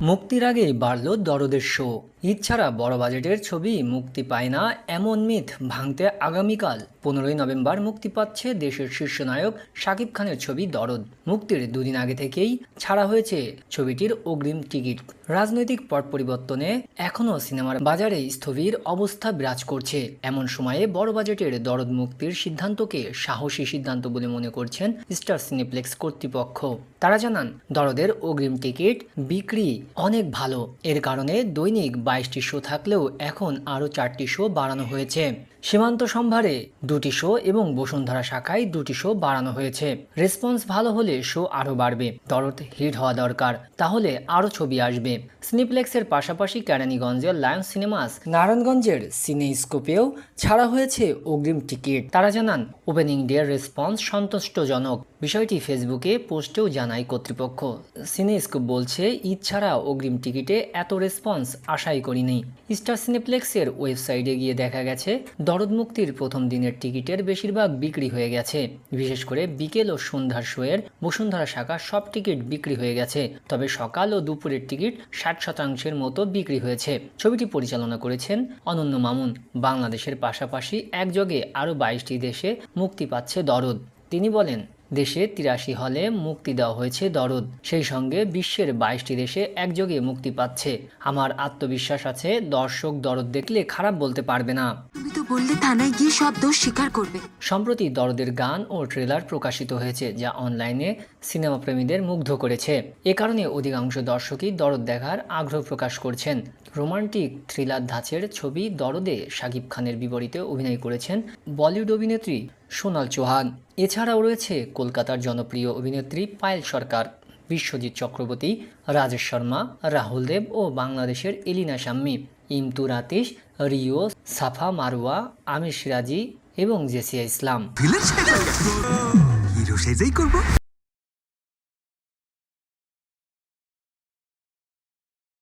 মুক্তির আগেই বাড়ল দরদের শো ছাড়া বড় বাজেটের ছবি মুক্তি পায় না এমন মিথ ভাঙতে আগামীকাল। পনেরোই নভেম্বর মুক্তি পাচ্ছে দেশের শীর্ষ নায়ক শাকিব খানের ছবি দরদ। মুক্তির দুদিন আগে থেকেই ছাড়া হয়েছে ছবিটির অগ্রিম টিকিট। রাজনৈতিক পট পরিবর্তনে এখনও সিনেমার বাজারে স্থবির অবস্থা বিরাজ করছে। এমন সময়ে বড় বাজেটের দরদ মুক্তির সিদ্ধান্তকে সাহসী সিদ্ধান্ত বলে মনে করছেন স্টার সিনেপ্লেক্স কর্তৃপক্ষ। তারা জানান, দরদের অগ্রিম টিকিট বিক্রি অনেক ভালো। এর কারণে দৈনিক বাইশটি শো থাকলেও এখন আরও চারটি শো বাড়ানো হয়েছে। সীমান্ত সম্ভারে দুটি শো এবং বসুন্ধরা শাখায় দুটি শো বাড়ানো হয়েছে। রেসপন্স ভালো হলে শো আরও বাড়বে। দরদ হিট হওয়া দরকার। তাহলে আরও ছবি আসবে। সিনেপ্লেক্সের পাশাপাশি কেরানীগঞ্জের লায়ন সিনেমাস নারায়ণগঞ্জের সিনেস্কোপেও ছাড়া হয়েছে অগ্রিম টিকিট। তারা জানান, ওপেনিং ডে রেসপন্স সন্তুষ্টজনক। বিষয়টি ফেসবুকে পোস্টেও জানায় কর্তৃপক্ষ। সিনেস্কোপ বলছে ছাড়া অগ্রিম টিকিটে এত রেসপন্স আশাই করিনি। স্টার সিনেপ্লেক্সের ওয়েবসাইটে গিয়ে দেখা গেছে, দরদ মুক্তির প্রথম দিনের টিকিটের বেশিরভাগ বিক্রি হয়ে গেছে। বিশেষ করে বিকেল ও সন্ধ্যার শোয়ের বসুন্ধরা শাখা সব টিকিট বিক্রি হয়ে গেছে। তবে সকাল ও দুপুরের টিকিট ষাট শতাংশের মতো বিক্রি হয়েছে। ছবিটি পরিচালনা করেছেন অনন্য মামুন। বাংলাদেশের পাশাপাশি একযোগে আরও বাইশটি দেশে মুক্তি পাচ্ছে দরদ। তিনি বলেন দেশে তিরাশি হলে মুক্তি দেওয়া হয়েছে দরদ। সেই সঙ্গে বিশ্বের বাইশটি দেশে একযোগে মুক্তি পাচ্ছে। আমার আত্মবিশ্বাস আছে, দর্শক দরদ দেখলে খারাপ বলতে পারবে না। তুমি তো বললে থানায় গিয়ে সব দোষ স্বীকার করবে। সম্প্রতি দরদের গান ও ট্রেলার প্রকাশিত হয়েছে, যা অনলাইনে সিনেমা প্রেমীদের মুগ্ধ করেছে। এ কারণে অধিকাংশ দর্শকই দরদ দেখার আগ্রহ প্রকাশ করছেন। রোমান্টিক থ্রিলার ধাঁচের ছবি দরদে শাকিব খানের বিপরীতে অভিনয় করেছেন বলিউড অভিনেত্রী সোনাল চৌহান। এছাড়াও রয়েছে কলকাতার জনপ্রিয় অভিনেত্রী পায়েল সরকার, বিশ্বজিৎ চক্রবর্তী, রাজেশ শর্মা, রাহুল দেব ও বাংলাদেশের এলিনা শাম্মী। ইমতুর আতিশ রিও সাফা মারওয়া আমির সিরাজি এবং জেসিয়া ইসলাম।